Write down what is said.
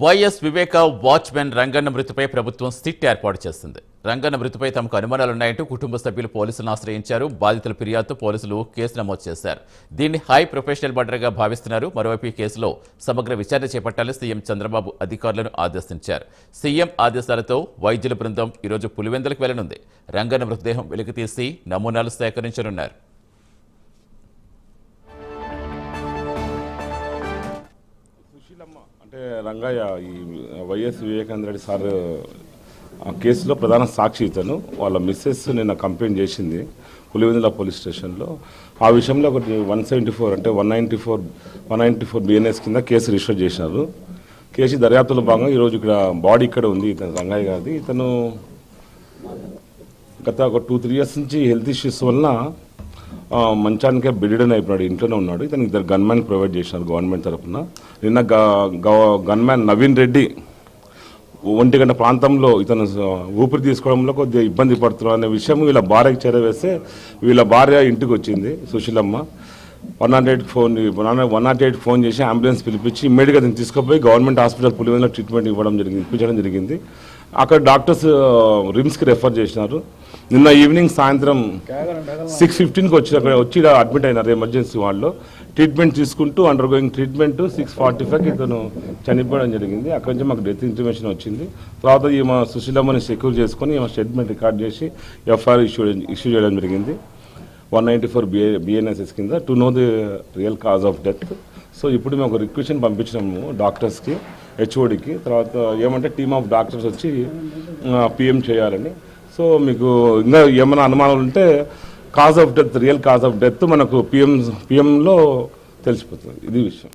YS వివేక watchman Ranganna మృతిపై ప్రభుత్వం SIT ఏర్పాటు చేసింది. రంగన్న మృతిపై తమకు అనుమానాలున్నాయంటూ కుటుంబ సభ్యులు పోలీసులను ఆశ్రయించారు. బాధితుల ఫిర్యాదుతో పోలీసులు కేసు నమోదు చేశారు. దీన్ని హై ప్రొఫెషనల్ మర్డర్గా భావిస్తున్నారు. మరోవైపు ఈ కేసులో సమగ్ర విచారణ చేపట్టాలని సీఎం చంద్రబాబు అధికారులను ఆదేశించారు. సీఎం ఆదేశాలతో వైద్యుల బృందం ఈరోజు పులివెందులకు వెళ్ళనుంది. రంగన్న మృతదేహం వెలికితీసి నమూనాలు సేకరించనున్నారు. రంగయ్య ఈ వైఎస్ వివేకానంద రెడ్డి సార్ ఆ కేసులో ప్రధాన సాక్షి ఇతను. వాళ్ళ మిస్సెస్ నిన్న కంప్లైంట్ చేసింది పులివెందుల పోలీస్ స్టేషన్లో. ఆ విషయంలో ఒకటి వన్ సెవెంటీ ఫోర్ అంటే one ninety four one ninety four BNS కింద కేసు రిజిస్టర్ చేసినారు కేసు దర్యాప్తులో భాగంగా ఈరోజు ఇక్కడ బాడీ ఇక్కడ ఉంది ఇతను రంగయ్య గారిది. ఇతను గత ఒక టూ త్రీ ఇయర్స్ నుంచి హెల్త్ ఇష్యూస్ వలన మంచానికే బెడిడన్ అయిపోయాడు ఇంట్లోనే ఉన్నాడు. ఇతనికి ఇద్దరు గన్మెన్ ప్రొవైడ్ చేసినారు గవర్నమెంట్ తరఫున. నిన్న గన్మ్యాన్ నవీన్ రెడ్డి ఒంటి గంట ప్రాంతంలో ఇతను ఊపిరి తీసుకోవడంలో కొద్దిగా ఇబ్బంది పడుతున్నారు అనే విషయం వీళ్ళ భార్యకి చేరవేస్తే వీళ్ళ భార్య ఇంటికి వచ్చింది Sushilamma. One nought eight phone one nought eight phone చేసి అంబులెన్స్ పిలిపించి ఇమ్మీడియట్గా దీన్ని తీసుకుపోయి గవర్నమెంట్ హాస్పిటల్ పులివెందులో ట్రీట్మెంట్ ఇవ్వడం జరిగింది ఇప్పించడం జరిగింది. అక్కడ డాక్టర్స్ రిమ్స్కి రెఫర్ చేసినారు. నిన్న ఈవినింగ్ సాయంత్రం సిక్స్ ఫిఫ్టీన్కి వచ్చి అక్కడ వచ్చి అడ్మిట్ అయినారు ఎమర్జెన్సీ వాళ్ళు ట్రీట్మెంట్ తీసుకుంటూ undergoing treatment six forty ఫైవ్కి ఇతను చనిపోవడం జరిగింది. అక్కడి నుంచి మాకు డెత్ ఇన్ఫర్మేషన్ వచ్చింది. తర్వాత ఈమె సుశీలమ్మని సెక్యూర్ చేసుకొని ఈమె స్టేట్మెంట్ రికార్డ్ చేసి ఎఫ్ఐఆర్ ఇష్యూ ఇష్యూ చేయడం జరిగింది. One ninety four BA BNSS కింద to know the real cause of death so ఇప్పుడు మేము ఒక రిక్వెషన్ పంపించినాము డాక్టర్స్కి హెచ్ఓడికి తర్వాత ఏమంటే టీమ్ ఆఫ్ డాక్టర్స్ వచ్చి పిఎం చేయాలని. సో మీకు ఇంకా ఏమైనా అనుమానాలు ఉంటే cause of death real cause of death మనకు పిఎం పిఎంలో తెలిసిపోతుంది. ఇది విషయం.